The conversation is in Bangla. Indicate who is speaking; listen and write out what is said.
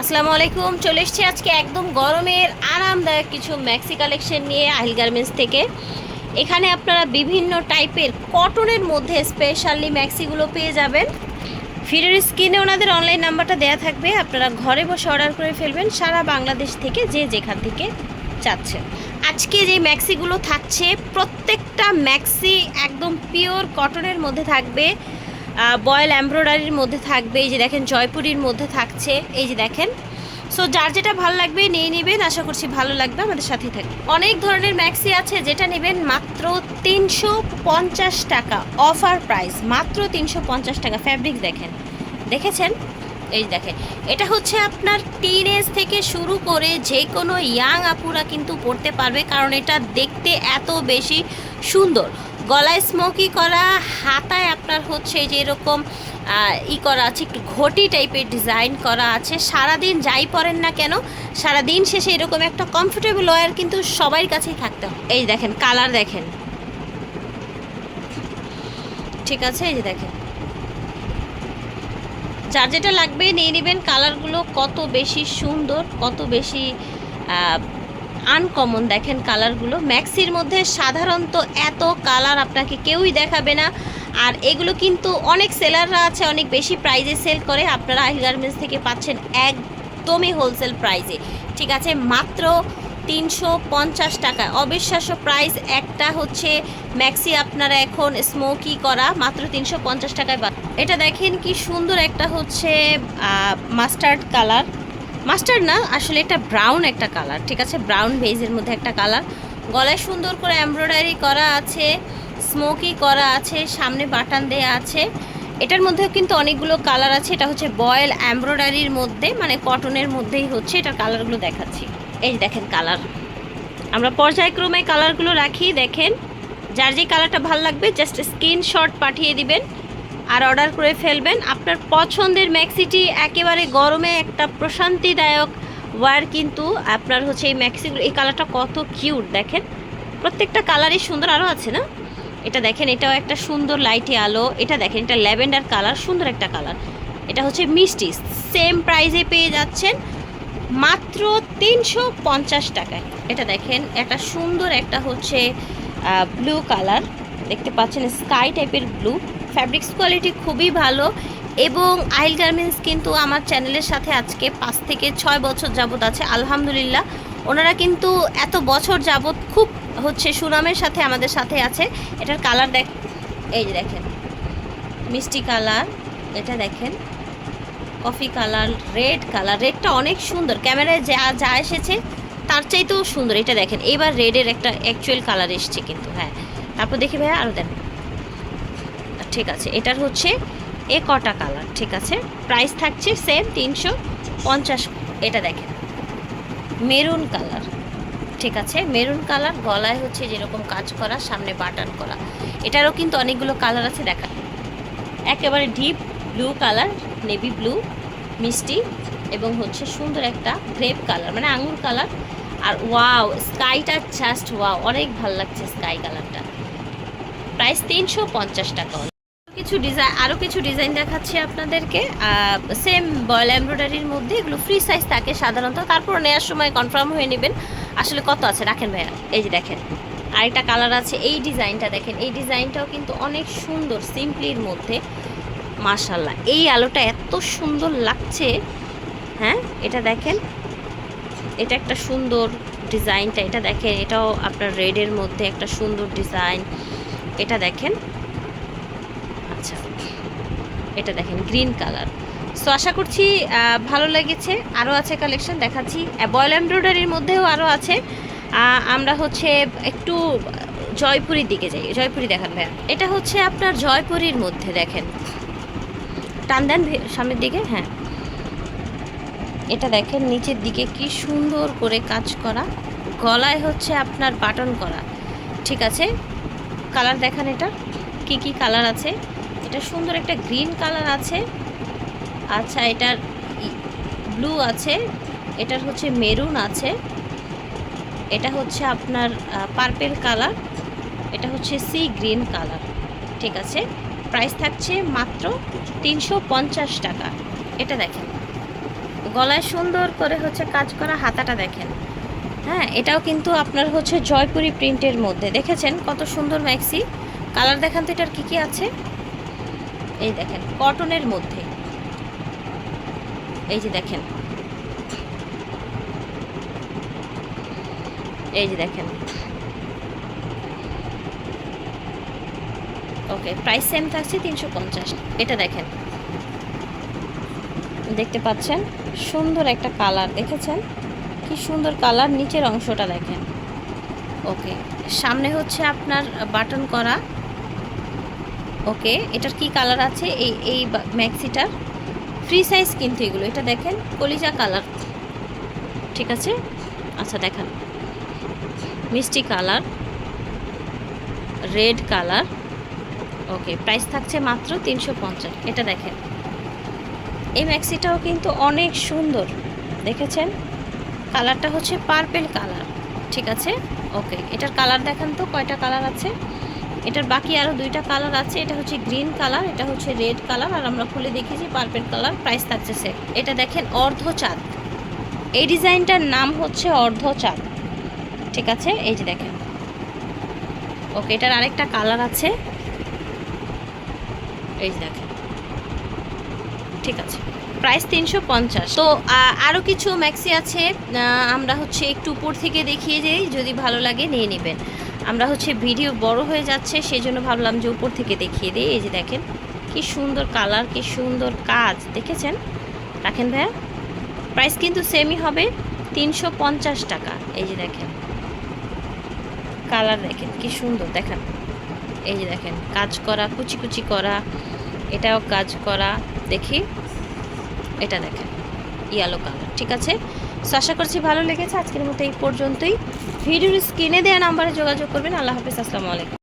Speaker 1: আসসালামু আলাইকুম, চলে এসেছি আজকে একদম গরমের আরামদায়ক কিছু ম্যাক্সি কালেকশন নিয়ে আহিল গার্মেন্টস থেকে। এখানে আপনারা বিভিন্ন টাইপের কটনের মধ্যে স্পেশালি ম্যাক্সিগুলো পেয়ে যাবেন। ফিরের স্ক্রিনে ওনাদের অনলাইন নাম্বারটা দেয়া থাকবে, আপনারা ঘরে বসে অর্ডার করে ফেলবেন সারা বাংলাদেশ থেকে যে যেখান থেকে চাচ্ছেন। আজকে যে ম্যাক্সিগুলো থাকছে, প্রত্যেকটা ম্যাক্সি একদম পিওর কটনের মধ্যে থাকবে। বয়েল এমব্রয়ডারির মধ্যে থাকবে, এই যে দেখেন জয়পুরির মধ্যে থাকছে, এই যে দেখেন। সো যার যেটা ভালো লাগবে নিয়ে নেবেন, আশা করছি ভালো লাগবে, আমাদের সাথেই থাকবে। অনেক ধরনের ম্যাক্সি আছে, যেটা নেবেন মাত্র তিনশো পঞ্চাশ টাকা অফার প্রাইস মাত্র তিনশো পঞ্চাশ টাকা। ফ্যাব্রিক দেখেন, দেখেছেন? এই দেখেন, এটা হচ্ছে আপনার টিন এজ থেকে শুরু করে যে কোনো ইয়াং আপুরা কিন্তু পড়তে পারবে, কারণ এটা দেখতে এত বেশি সুন্দর। গলায় স্মোকি করা, হাতায় আপনার হচ্ছে যে এরকম ই করা আছে, একটু ঘটি টাইপের ডিজাইন করা আছে। সারাদিন যাই পরেন না কেন, সারাদিন শেষে এরকম একটা কমফোর্টেবল ওয়ার কিন্তু সবার কাছেই থাকতে হয় এই দেখেন কালার দেখেন। ঠিক আছে, এই যে দেখেন। যার যেটা লাগবে নিয়ে নেবেন কালারগুলো কত বেশি সুন্দর, কত বেশি আনকমন। দেখেন কালারগুলো। ম্যাক্সির মধ্যে সাধারণত এত কালার আপনাকে কেউই দেখাবে না। আর এগুলো কিন্তু অনেক সেলাররা আছে, অনেক বেশি প্রাইজে সেল করে। আপনারা আহিল গার্মেন্টস থেকে পাচ্ছেন একদমই হোলসেল প্রাইজে। ঠিক আছে, মাত্র তিনশো পঞ্চাশ টাকা। অবিশ্বাস্য প্রাইস একটা হচ্ছে ম্যাক্সি আপনারা এখন স্মোকি করা, মাত্র তিনশো পঞ্চাশ টাকায় এটা দেখেন কি সুন্দর একটা হচ্ছে মাস্টার্ড কালার। মাস্টার্ড না, আসলে এটা ব্রাউন একটা কালার ঠিক আছে? ব্রাউন ভেজের মধ্যে একটা কালার গলায় সুন্দর করে এমব্রয়ডারি করা আছে স্মোকি করা আছে, সামনে বাটান দেয়া আছে। এটার মধ্যেও কিন্তু অনেকগুলো কালার আছে, এটা হচ্ছে বয়েল এমব্রয়ডারির মধ্যে মানে কটনের মধ্যেই হচ্ছে, এটার কালারগুলো দেখাচ্ছি। এই দেখেন কালার আমরা পর্যায়ক্রমে কালারগুলো রাখি, দেখেন। যার যে কালারটা ভালো লাগবে জাস্ট স্ক্রিনশট পাঠিয়ে দিবেন। আর অর্ডার করে ফেলবেন। আপনার পছন্দের ম্যাক্সিটি একেবারে গরমে একটা প্রশান্তিদায়ক ওয়ার কিন্তু আপনার হচ্ছে এই ম্যাক্সিগুলো এই কালারটা কত কিউট দেখেন। প্রত্যেকটা কালারই সুন্দর আরও আছে না? এটা দেখেন, এটাও একটা সুন্দর লাইটি আলো। এটা দেখেন, এটা ল্যাভেন্ডার কালার, সুন্দর একটা কালার। এটা হচ্ছে মিষ্টি সেম প্রাইজে পেয়ে যাচ্ছেন মাত্র তিনশো পঞ্চাশ টাকায়। এটা দেখেন, একটা সুন্দর একটা হচ্ছে ব্লু কালার। দেখতে পাচ্ছেন স্কাই টাইপের ব্লু ফ্যাব্রিক্স কোয়ালিটি খুবই ভালো এবং আইল গার্মেন্টস কিন্তু আমার চ্যানেলের সাথে আজকে পাঁচ থেকে ছয় বছর যাবত আছে, আলহামদুলিল্লাহ। ওনারা কিন্তু এত বছর যাবত খুব হচ্ছে সুনামের সাথে আমাদের সাথে আছে। এটার কালার দেখ, এই যে দেখেন, মিষ্টি কালার এটা দেখেন কফি কালার রেড কালার রেডটা অনেক সুন্দর। ক্যামেরায় যা যা এসেছে তার চাইতেও সুন্দর। এটা দেখেন, এবার রেডের একটা অ্যাকচুয়াল কালার এসছে কিন্তু হ্যাঁ। তারপর দেখি ভাইয়া আরও দেন। ঠিক আছে, এটার হচ্ছে এ কটা কালার ঠিক আছে? প্রাইস থাকছে সেম তিনশো পঞ্চাশ, এটা দেখেন। মেরুন কালার ঠিক আছে? মেরুন কালার গলায় হচ্ছে যেরকম কাজ করা, সামনে বাটান করা। এটারও কিন্তু অনেকগুলো কালার আছে, দেখা। একেবারে deep blue colour navy blue মিষ্টি এবং হচ্ছে সুন্দর একটা গ্রেপ কালার মানে আঙুর কালার আর ওয়াও স্কাইটা জাস্ট ওয়াও অনেক ভালো লাগছে স্কাই কালারটা প্রাইস তিনশো পঞ্চাশ টাকা। কিছু ডিজাইন আরও কিছু ডিজাইন দেখাচ্ছি আপনাদেরকে। সেম বয়েল এমব্রয়ডারির মধ্যে এগুলো ফ্রি সাইজ থাকে সাধারণত। তারপর নেওয়ার সময় কনফার্ম হয়ে নেবেন। আসলে কত আছে? রাখেন ভাইয়া। এই যে দেখেন, আরেকটা কালার আছে। এই ডিজাইনটা দেখেন। এই ডিজাইনটাও কিন্তু অনেক সুন্দর সিম্পলির মধ্যে। মাশাল্লাহ এই আলোটা এত সুন্দর লাগছে। হ্যাঁ এটা দেখেন। এটা একটা সুন্দর ডিজাইনটা এটা দেখেন, এটাও আপনার রেডের মধ্যে একটা সুন্দর ডিজাইন এটা দেখেন। এটা দেখেন গ্রিন কালার সো আশা করছি ভালো লেগেছে। আরও আছে কালেকশন দেখাচ্ছি। বয়েল এমব্রয়ডারির মধ্যেও আরও আছে। আমরা হচ্ছে একটু জয়পুরীর দিকে যাই। জয়পুরি দেখান ভাইয়া। এটা হচ্ছে আপনার জয়পুরীর মধ্যে, দেখেন। টান দেন সামনের দিকে হ্যাঁ। এটা দেখেন, নিচের দিকে কি সুন্দর করে কাজ করা। গলায় হচ্ছে আপনার বাটন করা। ঠিক আছে? কালার দেখান এটা। কি কি কালার আছে? এটা সুন্দর একটা গ্রিন কালার আছে। আচ্ছা এটার ব্লু আছে। এটার হচ্ছে মেরুন আছে। এটা হচ্ছে আপনার পার্পেল কালার। এটা হচ্ছে সি গ্রিন কালার। ঠিক আছে? প্রাইস থাকছে মাত্র তিনশো পঞ্চাশ টাকা। এটা দেখেন। গলায় সুন্দর করে হচ্ছে কাজ করা হাতাটা দেখেন। হ্যাঁ এটাও কিন্তু আপনার হচ্ছে জয়পুরি প্রিন্টের মধ্যে। দেখেছেন কত সুন্দর ম্যাক্সি? কালার দেখান তো এটার কী কী আছে? এই দেখেন কটনের মধ্যে। এই যে দেখেন। এই যে দেখেন। ওকে প্রাইস সেম থাকছে তিনশো পঞ্চাশ। এটা দেখেন। দেখতে পাচ্ছেন? সুন্দর একটা কালার দেখেছেন? কি সুন্দর কালার নিচের অংশটা দেখেন। ওকে সামনে হচ্ছে আপনার বাটন করা। ওকে, এটার কি কালার আছে? এই এই ম্যাক্সিটার ফ্রি সাইজ কিন্তু এগুলো। এটা দেখেন, কলিজা কালার ঠিক আছে? আচ্ছা দেখান। মিষ্টি colour red colour okay price থাকছে মাত্র তিনশো পঞ্চাশ। এটা দেখেন। এই ম্যাক্সিটাও কিন্তু অনেক সুন্দর। দেখেছেন? কালারটা হচ্ছে পার্পেল কালার ঠিক আছে? ওকে, এটার কালার দেখান তো, কয়টা কালার আছে? এটার বাকি আরও দুইটা কালার আছে। এটা হচ্ছে গ্রিন কালার, এটা হচ্ছে রেড কালার, আর আমরা খুলে দেখেছি পার্পেল কালার, প্রাইস থাকছে সে এটা দেখেন অর্ধ চাঁদ এই ডিজাইনটার নাম হচ্ছে অর্ধ চাঁদ ঠিক আছে? এই যে দেখেন। ওকে, এটার আরেকটা কালার আছে। এই দেখেন। ঠিক আছে। প্রাইস তিনশো পঞ্চাশ। তো আরও কিছু ম্যাক্সি আছে। আমরা হচ্ছে একটু উপর থেকে দেখিয়ে যাই যদি ভালো লাগে, নিয়ে নেবেন। আমরা হচ্ছে ভিডিও বড় হয়ে যাচ্ছে সেই জন্য ভাবলাম যে উপর থেকে দেখিয়ে দিই। এই যে দেখেন, কি সুন্দর কালার, কি সুন্দর কাজ। দেখেছেন? রাখেন ভাইয়া। প্রাইস কিন্তু সেমই হবে তিনশো পঞ্চাশ টাকা। এই যে দেখেন, কালার দেখেন, কি সুন্দর। দেখেন, এই যে দেখেন, কাজ করা, কুচি কুচি করা, এটাও কাজ করা। দেখি, এটা দেখেন ইয়েলো কালার ঠিক আছে? সো আশা করছি ভালো লেগেছে। আজকের মতো এই পর্যন্তই। ভিডিওর স্ক্রিনে দেওয়া নাম্বারে যোগাযোগ করবেন। আল্লাহ হাফিজ আসসালামু আলাইকুম।